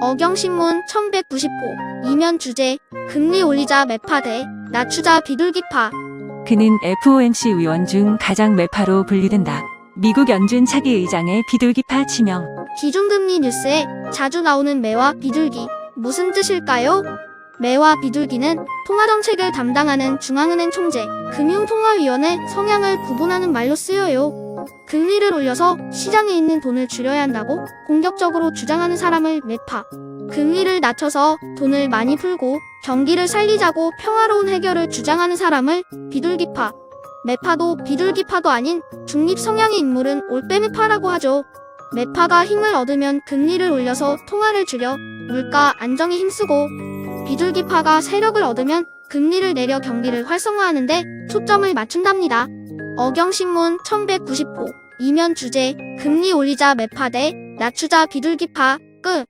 어경신문 1190호 이면 주제 금리 올리자 매파대 낮추자 비둘기파 그는 FOMC 의원 중 가장 매파로 분류된다. 미국 연준 차기 의장의 비둘기파 지명. 기준금리 뉴스에 자주 나오는 매와 비둘기 무슨 뜻일까요? 매와 비둘기는 통화정책을 담당하는 중앙은행 총재, 금융통화위원회 성향을 구분하는 말로 쓰여요. 금리를 올려서 시장에 있는 돈을 줄여야 한다고 공격적으로 주장하는 사람을 매파. 금리를 낮춰서 돈을 많이 풀고 경기를 살리자고 평화로운 해결을 주장하는 사람을 비둘기파. 매파도 비둘기파도 아닌 중립 성향의 인물은 올빼매파라고 하죠. 매파가 힘을 얻으면 금리를 올려서 통화를 줄여 물가 안정에 힘쓰고 비둘기파가 세력을 얻으면 금리를 내려 경기를 활성화하는데 초점을 맞춘답니다. 어경신문 1190호 이면 주제 금리 올리자 매파 대 낮추자 비둘기파. 끝